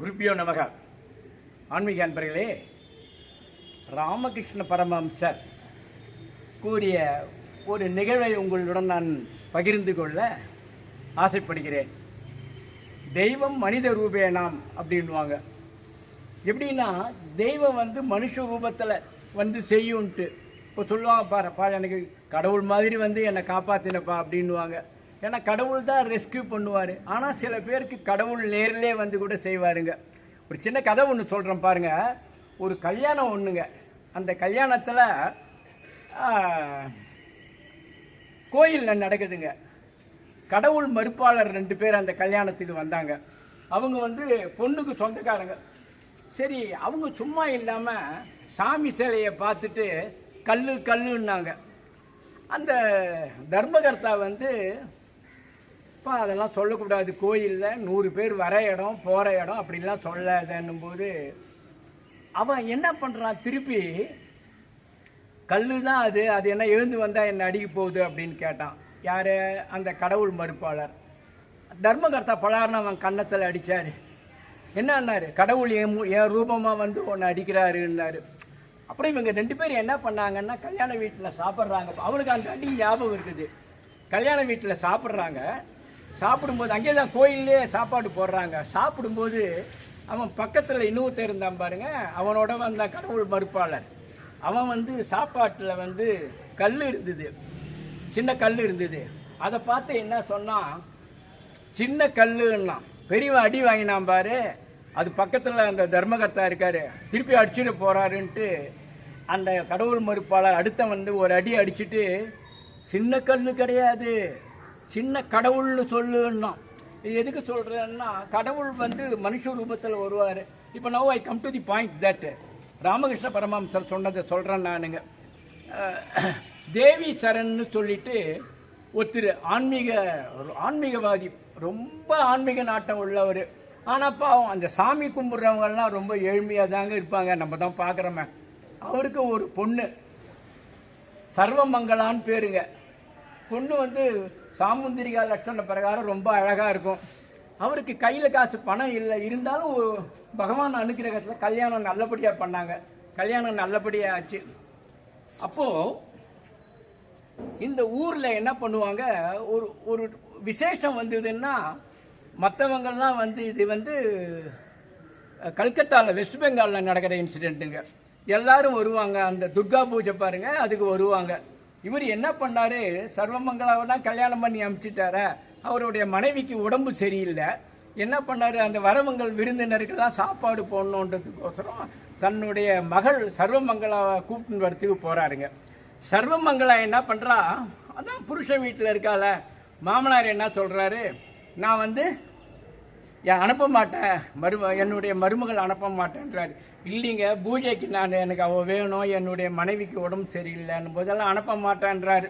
குருப்பியோ நமக. ஆன்மீக அன்பர்களே ராமகிருஷ்ண பரமஹம்சர் கூறிய ஒரு நிகழ்வை உங்களுடன் நான் பகிர்ந்து கொள்ள ஆசைப்படுகிறேன். தெய்வம் மனித ரூபேனாம் அப்படின்வாங்க எப்படின்னா தெய்வம் வந்து மனுஷ ரூபத்தில் வந்து செய்யும்ன்ட்டு இப்போ சொல்லுவாங்க பாரு பா எனக்கு கடவுள் மாதிரி வந்து என்னை காப்பாற்றினப்பா அப்படின்னுவாங்க. ஏன்னா கடவுள் தான் ரெஸ்கியூ பண்ணுவார். ஆனால் சில பேருக்கு கடவுள் நேரிலே வந்து கூட செய்வாருங்க. ஒரு சின்ன கதை ஒன்று சொல்கிறேன் பாருங்க. ஒரு கல்யாணம் ஒன்றுங்க அந்த கல்யாணத்தில் கோயிலில் நடக்குதுங்க. கடவுள் மறுப்பாளர் ரெண்டு பேர் அந்த கல்யாணத்துக்கு வந்தாங்க. அவங்க வந்து பொண்ணுக்கு சொந்தக்காரங்க. சரி அவங்க சும்மா இல்லாமல் சாமி சிலையை பார்த்துட்டு கல் கல்லுன்னாங்க. அந்த தர்மகர்த்தா வந்து இப்போ அதெல்லாம் சொல்லக்கூடாது. கோயிலில் நூறு பேர் வர இடம் போகிற இடம் அப்படிலாம் சொல்லாதன்னும் போது அவன் என்ன பண்ணுறான் திருப்பி கல்லு தான் அது அது என்ன எழுந்து வந்தால் என்ன அடிக்க போகுது அப்படின்னு கேட்டான். யார்? அந்த கடவுள் மறுப்பாளர். தர்மகர்த்தா பலார்னு அவன் கன்னத்தில் அடித்தார் என்னன்னாரு கடவுள் என் என் ரூபமாக வந்து உன்னை அடிக்கிறாருன்னாரு. அப்புறம் இவங்க ரெண்டு பேரும் என்ன பண்ணாங்கன்னா கல்யாண வீட்டில் சாப்பிட்றாங்க. அவனுக்கு அந்த அடி ஞாபகம் இருக்குது. கல்யாண வீட்டில் சாப்பிட்றாங்க. சாப்பிடும்போது அங்கே தான் கோயிலே சாப்பாடு போடுறாங்க. சாப்பிடும்போது அவன் பக்கத்தில் இன்னொருத்தர் இருந்தான் பாருங்க. அவனோட வந்த கடவுள் மறுப்பாளர். அவன் வந்து சாப்பாட்டில் வந்து கல் இருந்தது. சின்ன கல் இருந்தது. அதை பார்த்து என்ன சொன்னான்? சின்ன கல்லுன்னா பெரியவன் அடி வாங்கினான் பாரு. அது பக்கத்தில் அந்த தர்மகர்த்தா இருக்காரு. திருப்பி அடிச்சுட்டு போறாருன்ட்டு அந்த கடவுள் மறுப்பாளர் அடுத்த வந்து ஒரு அடி அடிச்சுட்டு சின்ன கல் கிடையாது. சின்ன கடவுள்னு சொல்லுன்னா. இது எதுக்கு சொல்றேன்னா கடவுள் வந்து மனுஷ ரூபத்தில் வருவார். இப்போ now I come to the point that Ramakrishna பரமஹம்சர் சொன்னதை சொல்கிறேன் நானுங்க. தேவி சரண்னு சொல்லிட்டு ஒருத்தர் ஆன்மீக ஆன்மீகவாதி ரொம்ப ஆன்மீக நாட்டம் உள்ளவர். ஆனால் பாவம் அந்த சாமி கும்பிட்றவங்கெல்லாம் ரொம்ப ஏழ்மையாக தாங்க இருப்பாங்க. நம்ம தான் பார்க்குறோமே அவருக்கு ஒரு பொண்ணு. சர்வமங்கலான்னு பேருங்க. பொண்ணு வந்து சாமுந்திரிகா லட்சண பிரகாரம் ரொம்ப அழகாக இருக்கும். அவருக்கு கையில் காசு பணம் இல்லை. இருந்தாலும் பகவான் அனுகிரகத்தில் கல்யாணம் நல்லபடியாக பண்ணாங்க. கல்யாணம் நல்லபடியாக ஆச்சு. அப்போது இந்த ஊரில் என்ன பண்ணுவாங்க? ஒரு ஒரு விசேஷம் வந்ததுன்னா மற்றவங்கள்லாம் வந்து இது வந்து கல்கத்தாவில் வெஸ்ட் பெங்காலில் நடக்கிற இன்சிடெண்ட்டுங்க எல்லாரும் வருவாங்க. அந்த துர்கா பூஜை பாருங்கள் அதுக்கு வருவாங்க. இவர் என்ன பண்ணாரு? சர்வமங்களாவை தான் கல்யாணம் பண்ணி அனுப்பிச்சிட்டார அவருடைய மனைவிக்கு உடம்பு சரியில்லை. என்ன பண்ணாரு? அந்த வரவங்கள் விருந்தினருக்கெல்லாம் சாப்பாடு போடணுன்றதுக்கோசரம் தன்னுடைய மகள் சர்வமங்களாவை கூப்பிட்டு வரத்துக்கு போகிறாருங்க சர்வமங்களா என்ன பண்ணுறா அதான் புருஷன் வீட்டில் இருக்கால. மாமனார் என்ன சொல்கிறாரு நான் வந்து அனுப்ப மாட்டேன். மரும என்னுடைய மருமகள் அனுப்ப மாட்டேன்றாரு. இல்லைங்க பூஜைக்கு நான் எனக்கு அவள் வேணும் என்னுடைய மனைவிக்கு உடம்பு சரியில்லைன்னு போதெல்லாம் அனுப்ப மாட்டேன்றார்.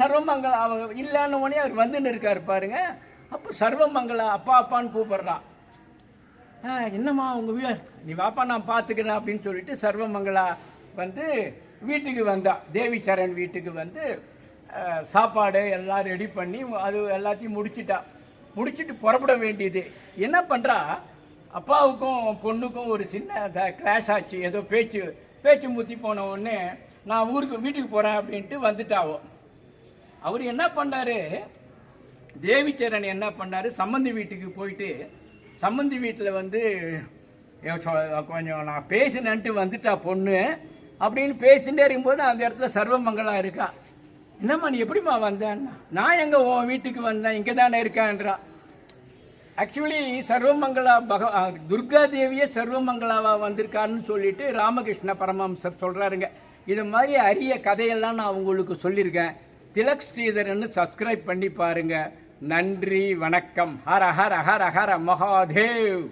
சர்வமங்கலம் அவங்க அவ இல்லைன்னு உடனே அவர் வந்துன்னு இருக்கார் பாருங்க. அப்போ சர்வமங்கலம் அப்பா அப்பான்னு கூப்பிட்றான் என்னம்மா அவங்க வீ நீ வாப்பா நான் பார்த்துக்கிறேன் அப்படின்னு சொல்லிட்டு சர்வமங்களா வந்து வீட்டுக்கு வந்தா. தேவி சரண் வீட்டுக்கு வந்து சாப்பாடு எல்லாம் ரெடி பண்ணி அது எல்லாத்தையும் முடிச்சிட்டா. முடிச்சிட்டு புறப்பட வேண்டியது. என்ன பண்ணுறா அப்பாவுக்கும் பொண்ணுக்கும் ஒரு சின்ன கிளாஷ் ஆச்சு. ஏதோ பேச்சு பேச்சு முத்தி போன உடனே நான் ஊருக்கு வீட்டுக்கு போகிறேன் அப்படின்ட்டு வந்துட்டாவோ. அவர் என்ன பண்ணாரு? தேவிச்சரண் என்ன பண்ணார்? சம்மந்தி வீட்டுக்கு போயிட்டு சம்மந்தி வீட்டில் வந்து கொஞ்சம் நான் பேசினேன்ட்டு வந்துட்டா பொண்ணு. அப்படின்னு பேசிட்டே இருக்கும்போது அந்த இடத்துல சர்வமங்களாக இருக்கா. என்னம்மா நீ எப்படிம்மா வந்தேன்னா? நான் எங்க உன் வீட்டுக்கு வந்தேன் இங்கே தானே இருக்கேன்றா. ஆக்சுவலி சர்வமங்களா பக துர்கா தேவியே சர்வமங்களாவா வந்திருக்காருன்னு சொல்லிட்டு ராமகிருஷ்ண பரமஹம்சர் சொல்றாருங்க. இது மாதிரி அரிய கதையெல்லாம் நான் உங்களுக்கு சொல்லியிருக்கேன் திலக் ஸ்ரீதரன்னு சப்ஸ்கிரைப் பண்ணி பாருங்க. நன்றி வணக்கம். ஹர ஹர ஹர ஹர மகாதேவ்.